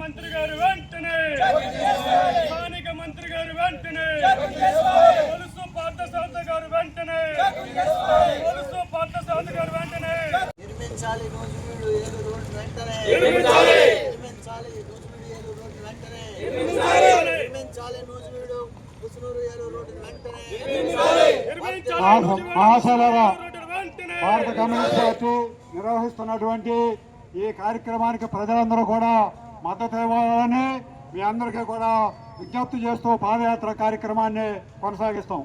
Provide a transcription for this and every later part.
మంత్రి గారు వెంటనే! స్థానిక మంత్రి గారు వెంటనే! కొలుసు పార్థసారథి గారు వెంటనే! కొలుసు పార్థసారథి గారు వెంటనే! నిర్మించాలి నూజివీడు ఏలు రోడ్డు వెంటనే! నిర్మించాలి. నిర్మించాలి నూజివీడు ఏలు రోడ్డు వెంటనే! నిర్మించాలి. నిర్మించాలి ముసునూరు ఏలు రోడ్డు వెంటనే! నిర్మించాలి! భారత కమ్యూనిస్ట్ పార్టీ నిర్వహిస్తున్నటువంటి ఈ కార్యక్రమానికి ప్రజలందరూ కూడా మద్దతు ఇవ్వాలని మీ అందరికీ కూడా విజ్ఞప్తి చేస్తూ పాదయాత్ర కార్యక్రమాన్ని కొనసాగిస్తాం.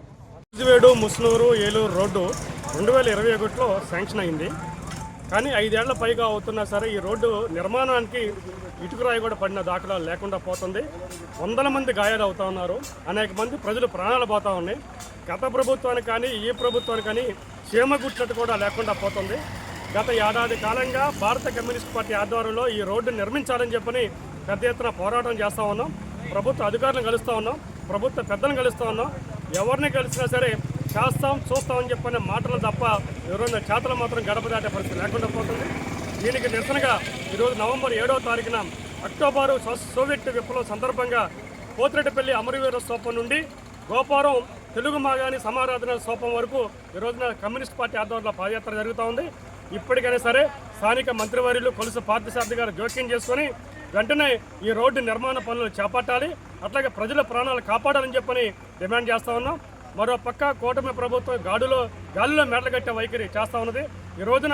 నూజివేడు ముస్నూరు ఏలూరు రోడ్డు రెండు వేల ఇరవై ఒకటిలో శాంక్షన్ అయింది. కానీ ఐదేళ్ళ పైగా అవుతున్నా సరే ఈ రోడ్డు నిర్మాణానికి ఇటుకురాయి కూడా పడిన దాఖలాలు లేకుండా పోతుంది. వందల మంది గాయాలు అవుతా ఉన్నారు. అనేక మంది ప్రజలు ప్రాణాలు పోతా ఉన్నాయి. గత ప్రభుత్వానికి కానీ ఈ ప్రభుత్వానికి కానీ క్షేమ గుట్లట్టు కూడా లేకుండా పోతుంది. గత ఏడాది కాలంగా భారత కమ్యూనిస్ట్ పార్టీ ఆధ్వర్యంలో ఈ రోడ్డు నిర్మించాలని చెప్పని పెద్ద ఎత్తున పోరాటం చేస్తూ ఉన్నాం. ప్రభుత్వ అధికారులను కలుస్తూ ఉన్నాం. ప్రభుత్వ పెద్దలను కలుస్తూ ఉన్నాం. ఎవరిని కలిసినా సరే చేస్తాం చూస్తామని చెప్పిన మాటలు తప్ప ఎవరైనా చేతలు మాత్రం గడప దాటే పరిస్థితి లేకుండా పోతుంది. దీనికి నిరసనగా ఈరోజు నవంబర్ ఏడవ తారీఖున అక్టోబరు సోవియట్ విప్లవం సందర్భంగా పోతిరెడ్డిపల్లి అమరవీర స్తూపం నుండి గోపారం తెలుగు మాగాని సమారాధన సోపం వరకు ఈ రోజున కమ్యూనిస్ట్ పార్టీ ఆధ్వర్యంలో పాదయాత్ర జరుగుతూ ఉంది. ఇప్పటికైనా సరే స్థానిక మంత్రివర్యులు కొలుసు పార్థసారథి గారు జోక్యం చేసుకొని వెంటనే ఈ రోడ్డు నిర్మాణ పనులు చేపట్టాలి అట్లాగే ప్రజల ప్రాణాలు కాపాడాలని చెప్పని డిమాండ్ చేస్తా ఉన్నాం. మరో పక్క కూటమి ప్రభుత్వం గాడులో గాలిలో మెడలు కట్టే వైఖరి చేస్తా ఉన్నది. ఈ రోజున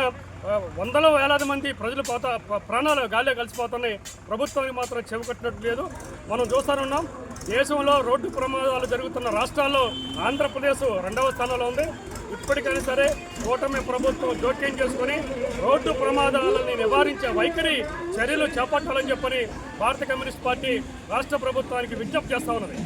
వందల వేలాది మంది ప్రజలు పోత ప్రాణాలు గాలిలో కలిసిపోతున్నాయి. ప్రభుత్వానికి మాత్రం చెవికట్టినట్టు లేదు. మనం చూస్తానున్నాం దేశంలో రోడ్డు ప్రమాదాలు జరుగుతున్న రాష్ట్రాల్లో ఆంధ్రప్రదేశ్ రెండవ స్థానంలో ఉంది. ఇప్పటికైనా సరే కూటమి ప్రభుత్వం జోక్యం చేసుకుని రోడ్డు ప్రమాదాలని నివారించే వైఖరి చర్యలు చేపట్టాలని చెప్పని భారత కమ్యూనిస్ట్ పార్టీ రాష్ట్ర ప్రభుత్వానికి విజ్ఞప్తి చేస్తా ఉన్నది.